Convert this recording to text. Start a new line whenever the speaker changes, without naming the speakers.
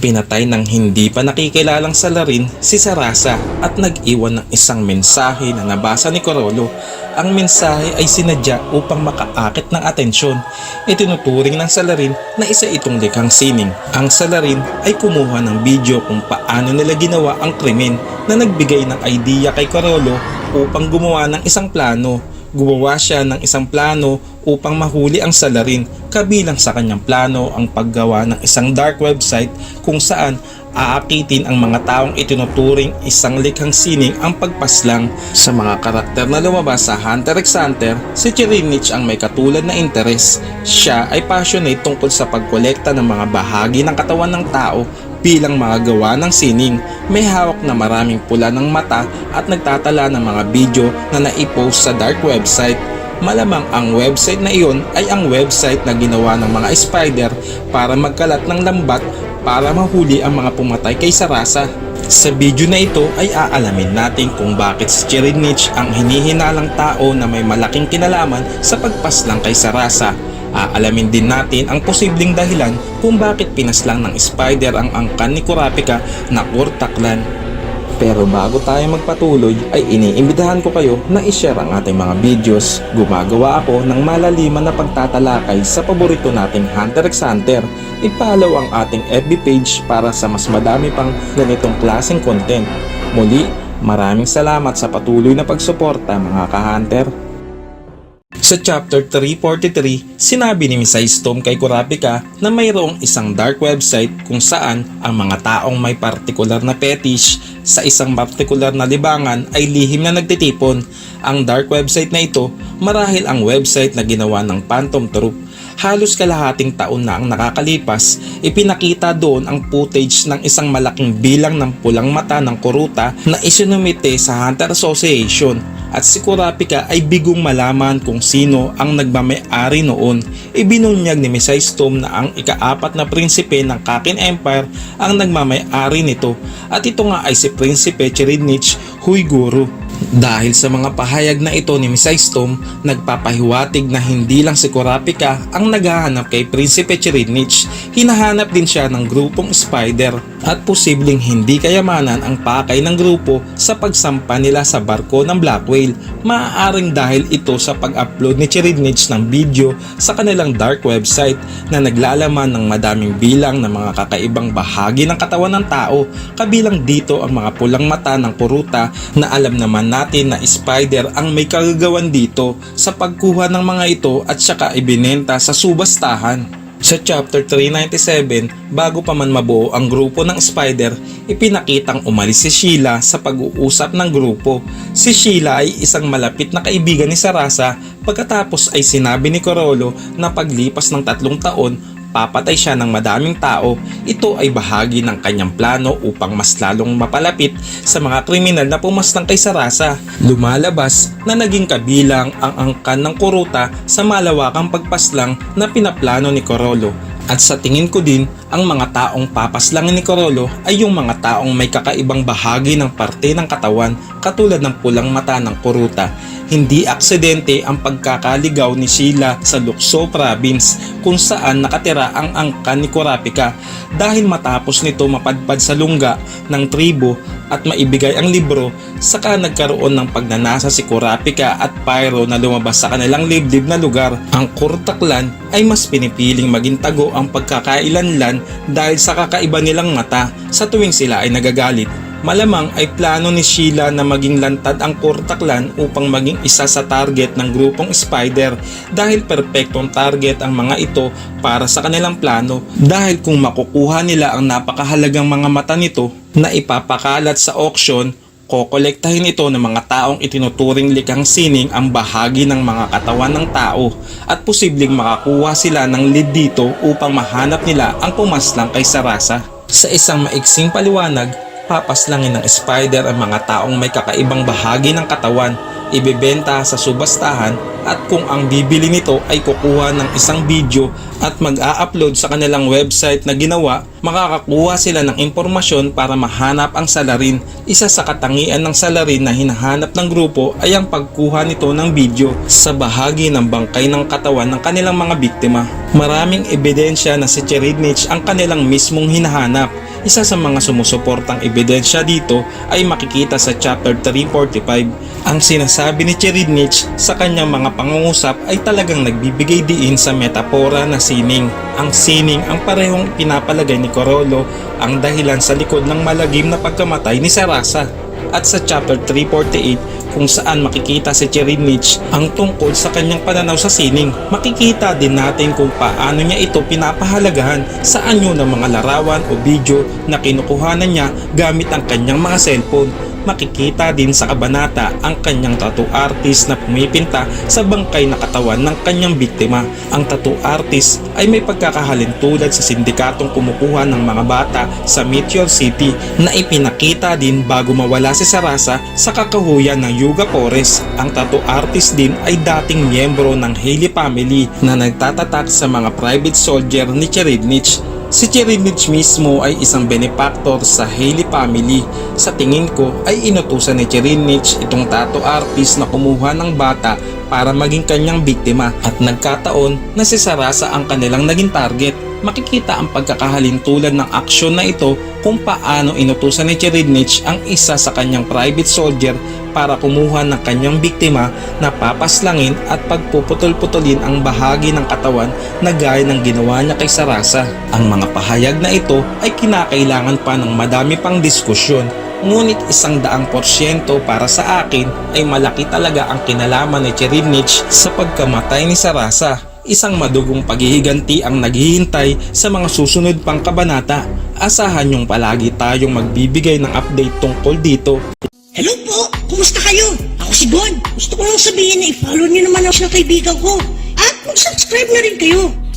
Pinatay ng hindi pa nakikilalang salarin si Sarasa at nag-iwan ng isang mensahe na nabasa ni Corolo. Ang mensahe ay sinadya upang makaakit ng atensyon. Itinuturing ng salarin na isa itong likhang sining. Ang salarin ay kumuha ng video kung paano nila ginawa ang krimen na nagbigay ng idea kay Corolo upang gumawa ng isang plano. Gumawa siya ng isang plano upang mahuli ang salarin kabilang sa kanyang plano ang paggawa ng isang dark website kung saan aakitin ang mga taong itinuturing isang likhang sining ang pagpaslang. Sa mga karakter na lumabas sa Hunter x Hunter si Chirinich ang may katulad na interes. Siya ay passionate tungkol sa pagkolekta ng mga bahagi ng katawan ng tao bilang mga gawa ng sining. May hawak na maraming pula ng mata at nagtatala ng mga video na naipost sa dark website. Malamang ang website na iyon ay ang website na ginawa ng mga spider para magkalat ng lambat para mahuli ang mga pumatay kay Sarasa. Sa video na ito ay aalamin natin kung bakit si Chirinich ang hinihinalang tao na may malaking kinalaman sa pagpaslang kay Sarasa. Aalamin din natin ang posibleng dahilan kung bakit pinaslang ng spider ang angkan ni Kurapika na Kurtaklan. Pero bago tayo magpatuloy ay iniimbitahan ko kayo na ishare ang ating mga videos. Gumagawa ako ng malaliman na pagtatalakay sa paborito nating Hunter x Hunter. I-follow ang ating FB page para sa mas madami pang ganitong klaseng content. Muli, maraming salamat sa patuloy na pagsuporta mga ka-hunter. Sa chapter 343, sinabi ni Miss Storm kay Kurapika na mayroong isang dark website kung saan ang mga taong may partikular na fetish sa isang partikular na libangan ay lihim na nagtitipon. Ang dark website na ito marahil ang website na ginawa ng Phantom Troop. Halos kalahating taon na ang nakakalipas, ipinakita doon ang footage ng isang malaking bilang ng pulang mata ng kuruta na isinumite sa Hunter Association at si Kurapika ay bigong malaman kung sino ang nagmamay-ari noon. Ibinunyag ni Misai Storm na ang ikaapat na prinsipe ng Kakin Empire ang nagmamay-ari nito at ito nga ay si Prinsipe Chirinich Huiguru. Dahil sa mga pahayag na ito ni Misai Storm, nagpapahiwatig na hindi lang si Kurapika ang naghahanap kay Prinsipe Chirinich, hinahanap din siya ng grupong Spider at posibleng hindi kayamanan ang pakay ng grupo sa pagsampa nila sa barko ng Black Whale. Maaaring dahil ito sa pag-upload ni Chirinich ng video sa kanilang dark website na naglalaman ng madaming bilang ng mga kakaibang bahagi ng katawan ng tao kabilang dito ang mga pulang mata ng kuruta na alam naman natin na spider ang may kagagawan dito sa pagkuha ng mga ito at saka ibinenta sa subastahan. Sa chapter 397, bago pa man mabuo ang grupo ng Spider, ipinakitang umalis si Sheila sa pag-uusap ng grupo. Si Sheila ay isang malapit na kaibigan ni Sarasa pagkatapos ay sinabi ni Corolo na paglipas ng tatlong taon papatay siya ng madaming tao, ito ay bahagi ng kanyang plano upang mas lalong mapalapit sa mga kriminal na pumaslang kay Sarasa. Lumalabas na naging kabilang ang angkan ng kuruta sa malawakang pagpaslang na pinaplano ni Corolo. At sa tingin ko din, ang mga taong papaslangin ni Corolo ay yung mga taong may kakaibang bahagi ng parte ng katawan katulad ng pulang mata ng kuruta. Hindi aksidente ang pagkakaligaw ni Sheila sa Lukso Province kung saan nakatira ang angkan ni Kurapika dahil matapos nito mapadpad sa lungga ng tribo at maibigay ang libro saka nagkaroon ng pagnanasa si Kurapika at Pyro na lumabas sa kanilang liblib na lugar. Ang Kurtaklan ay mas pinipiling maging tago ang pagkakailanlan dahil sa kakaiba nilang mata sa tuwing sila ay nagagalit. Malamang ay plano ni Sheila na maging lantad ang Kurtaklan upang maging isa sa target ng grupong Spider dahil perpektong target ang mga ito para sa kanilang plano dahil kung makukuha nila ang napakahalagang mga mata nito na ipapakalat sa auction kokolektahin ito ng mga taong itinuturing likhang sining ang bahagi ng mga katawan ng tao at posibleng makakuha sila ng lead dito upang mahanap nila ang pumaslang kay Sarasa. Sa isang maiksing paliwanag, papaslangin ng spider ang mga taong may kakaibang bahagi ng katawan, ibebenta sa subastahan at kung ang bibili nito ay kukuha ng isang video at mag-a-upload sa kanilang website na ginawa, makakakuha sila ng impormasyon para mahanap ang salarin. Isa sa katangian ng salarin na hinahanap ng grupo ay ang pagkuha nito ng video sa bahagi ng bangkay ng katawan ng kanilang mga biktima. Maraming ebidensya na si Cheridnich ang kanilang mismong hinahanap Isa sa mga sumusuportang ebidensya dito ay makikita sa chapter 345. Ang sinasabi ni Cherinich sa kanyang mga pangungusap ay talagang nagbibigay diin sa metapora na sining. Ang sining ang parehong pinapalagay ni Corolo ang dahilan sa likod ng malagim na pagkamatay ni Sarasa. At sa chapter 348 kung saan makikita si Cherinich ang tungkol sa kanyang pananaw sa sining. Makikita din natin kung paano niya ito pinapahalagahan sa anyo ng mga larawan o video na kinukuhanan niya gamit ang kanyang mga cellphone. Makikita din sa kabanata ang kanyang tattoo artist na pumipinta sa bangkay na katawan ng kanyang biktima. Ang tattoo artist ay may pagkakahalin tulad sa sindikatong kumukuha ng mga bata sa Meteor City na ipinakita din bago mawala si Sarasa sa kakahuyan ng Yuga Forest. Ang tattoo artist din ay dating miyembro ng Haley family na nagtatatak sa mga private soldier ni Cherednich Si Cherinich mismo ay isang benefactor sa Haley family. Sa tingin ko ay inutusan ni Cherinich itong tattoo artist na kumuha ng bata para maging kanyang biktima at nagkataon na si Sarasa ang kanilang naging target. Makikita ang pagkakahalin tulad ng aksyon na ito kung paano inutusan ni Cherinich ang isa sa kanyang private soldier para kumuha ng kanyang biktima na papaslangin at pagpuputol-putulin ang bahagi ng katawan na gaya ng ginawa niya kay Sarasa. Ang mga pahayag na ito ay kinakailangan pa ng madami pang diskusyon ngunit isang daang porsyento para sa akin ay malaki talaga ang kinalaman ni Cherinich sa pagkamatay ni Sarasa. Isang madugong paghihiganti ang naghihintay sa mga susunod pang kabanata. Asahan yung palagi tayong magbibigay ng update tungkol dito.
Hello po! Kumusta kayo? Ako si Bon. Gusto ko lang sabihin na i-follow niyo naman ako ng kaibigan ko. At mag-subscribe na rin kayo